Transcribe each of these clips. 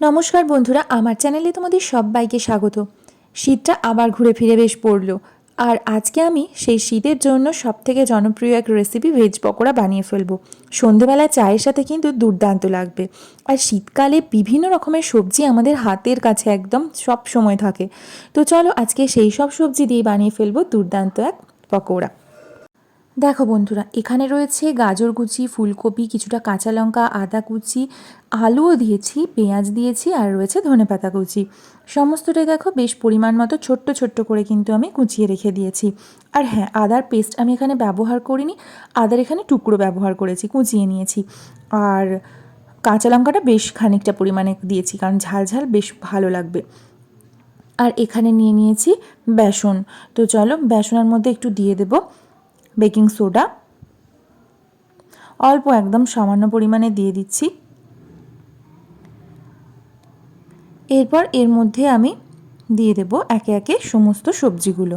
নমস্কার বন্ধুরা, আমার চ্যানেলে তোমাদের সবাইকে স্বাগত। শীতটা আবার ঘুরে ফিরে বেশ পড়ল। আর আজকে আমি সেই শীতের জন্য সবথেকে জনপ্রিয় এক রেসিপি ভেজ পকোড়া বানিয়ে ফেলব। সন্ধেবেলা চায়ের সাথে কিন্তু দুর্দান্ত লাগবে। আর শীতকালে বিভিন্ন রকমের সবজি আমাদের হাতের কাছে একদম সব সময় থাকে। তো চলো আজকে সেই সব সবজি দিয়ে বানিয়ে ফেলব দুর্দান্ত এক পকোড়া। দেখো বন্ধুরা, এখানে রয়েছে গাজর কুচি, ফুলকপি, কিছুটা কাঁচা লঙ্কা, আদা কুচি, আলুও দিয়েছি, পেঁয়াজ দিয়েছি আর রয়েছে ধনেপাতা কুচি। সমস্তটাই দেখো বেশ পরিমাণ মতো ছোট্ট ছোট্ট করে কিন্তু আমি কুচিয়ে রেখে দিয়েছি। আর হ্যাঁ আদার পেস্ট আমি এখানে ব্যবহার করিনি, আদার এখানে টুকরো ব্যবহার করেছি, কুচিয়ে নিয়েছি। আর কাঁচা লঙ্কাটা বেশ খানিকটা পরিমাণে দিয়েছি, কারণ ঝাল ঝাল বেশ ভালো লাগবে। আর এখানে নিয়ে নিয়েছি বেসন। তো চলো, বেসনের মধ্যে একটু দিয়ে দেবো। Baking soda. অল্প একদম সামান্য পরিমাণে দিয়ে দিচ্ছি। এরপর এর মধ্যে আমি দিয়ে দেব একে একে সমস্ত সবজিগুলো।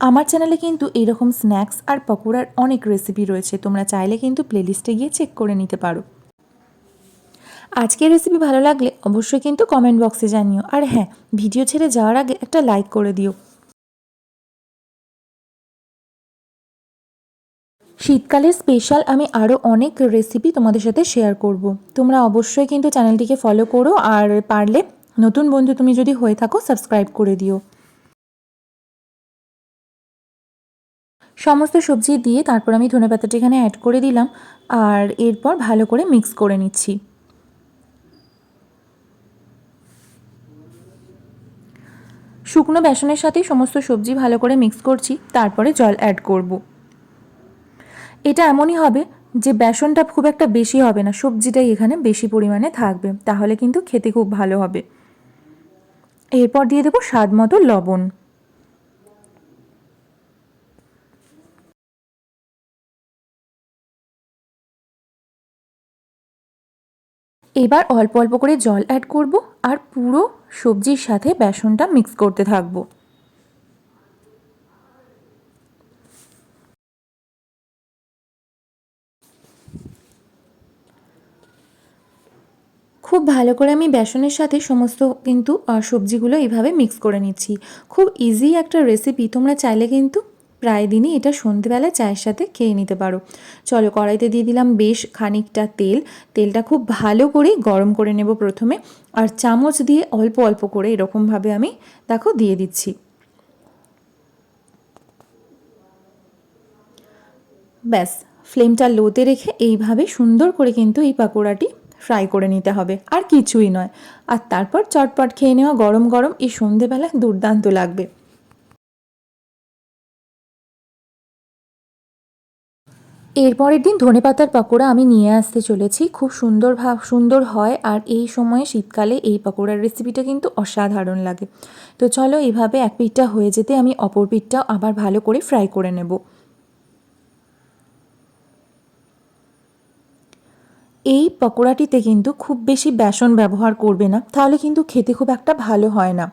আমার চ্যানেলে কিন্তু এরকম স্ন্যাক্স আর পকোড়ার অনেক রেসিপি রয়েছে, তোমরা চাইলে কিন্তু প্লেলিস্টে গিয়ে চেক করে নিতে পারো। আজকের রেসিপি ভালো লাগলে অবশ্যই কিন্তু কমেন্ট বক্সে জানিও। আর হ্যাঁ ভিডিও ছেড়ে যাওয়ার আগে একটা লাইক করে দিও। শীতকালের স্পেশাল আমি আরও অনেক রেসিপি তোমাদের সাথে শেয়ার করব। তোমরা অবশ্যই কিন্তু চ্যানেলটিকে ফলো করো আর পারলে নতুন বন্ধু তুমি যদি হয়ে থাকো সাবস্ক্রাইব করে দিও। সমস্ত সবজি দিয়ে তারপর আমি ধনে পাতাটা এখানে অ্যাড করে দিলাম আর এরপর ভালো করে মিক্স করে নিচ্ছি। শুকনো বেসনের সাথেই সমস্ত সবজি ভালো করে মিক্স করছি, তারপরে জল অ্যাড করব। এটা এমনই হবে যে বেসনটা খুব একটা বেশি হবে না, সবজিটাই এখানে বেশি পরিমাণে থাকবে, তাহলে কিন্তু খেতে খুব ভালো হবে। এরপর দিয়ে দেবো স্বাদ মতো লবণ। এবার অল্প অল্প করে জল অ্যাড করব আর পুরো সবজির সাথে বেসনটা মিক্স করতে থাকব। খুব ভালো করে আমি বেসনের সাথে সমস্ত কিন্তু সবজিগুলো এইভাবে মিক্স করে নিচ্ছি। খুব ইজি একটা রেসিপি তোমরা চাইলে কিন্তু প্রায় দিনই এটা সন্ধেবেলা চায়ের সাথে খেয়ে নিতে পারো। চলো, কড়াইতে দিয়ে দিলাম বেশ খানিকটা তেল। তেলটা খুব ভালো করে গরম করে নেব প্রথমে, আর চামচ দিয়ে অল্প অল্প করে এরকমভাবে আমি, দেখো, দিয়ে দিচ্ছি। ব্যাস ফ্লেমটা লোতে রেখে এইভাবে সুন্দর করে কিন্তু এই পাকোড়াটি ফ্রাই করে নিতে হবে। আর কিছুই নয়। আর তারপর চটপট খেয়ে নেওয়া গরম গরম এই সন্ধেবেলা দুর্দান্ত লাগবে। এরপরের দিন ধনে পাতার পকোড়া আমি নিয়ে আসতে চলেছি। খুব সুন্দর ভাব, সুন্দর হয়। আর এই সময়ে শীতকালে এই পকোড়ার রেসিপিটা কিন্তু অসাধারণ লাগে। তো চলো এইভাবে এক পিঠটা হয়ে যেতে আমি অপর পিঠটাও আবার ভালো করে ফ্রাই করে নেব। এই পকোড়াটিতে কিন্তু খুব বেশি বেসন ব্যবহার করবে না, তাহলে কিন্তু খেতে খুব একটা ভালো হয় না।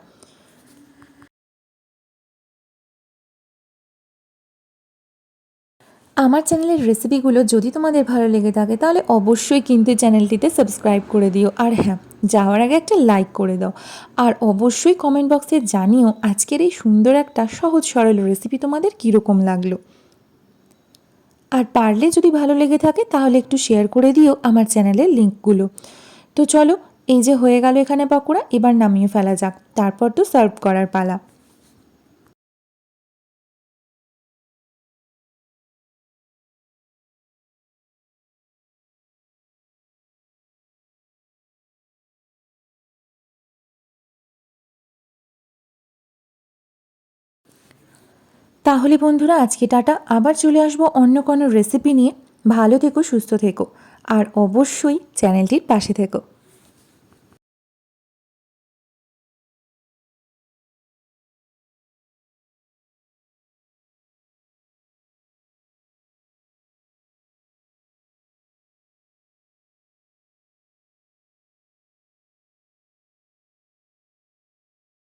আমার চ্যানেলের রেসিপিগুলো যদি তোমাদের ভালো লেগে থাকে, তাহলে অবশ্যই কিন্তু চ্যানেলটিতে সাবস্ক্রাইব করে দিও। আর হ্যাঁ যাওয়ার আগে একটা লাইক করে দাও। আর অবশ্যই কমেন্ট বক্সে জানিও আজকের এই সুন্দর একটা সহজ সরল রেসিপি তোমাদের কীরকম লাগল। আর পারলে যদি ভালো লেগে থাকে, তাহলে একটু শেয়ার করে দিও আমার চ্যানেলের লিঙ্কগুলো তো চলো, এই যে হয়ে গেল এখানে পকোড়া, এবার নামিয়ে ফেলা যাক। তারপর তো সার্ভ করার পালা। তাহলে বন্ধুরা, আজকে টাটা। আবার চলে আসব অন্য কোনো রেসিপি নিয়ে। ভালো থেকো, সুস্থ থেকো। আর অবশ্যই চ্যানেলটির পাশে থেকো।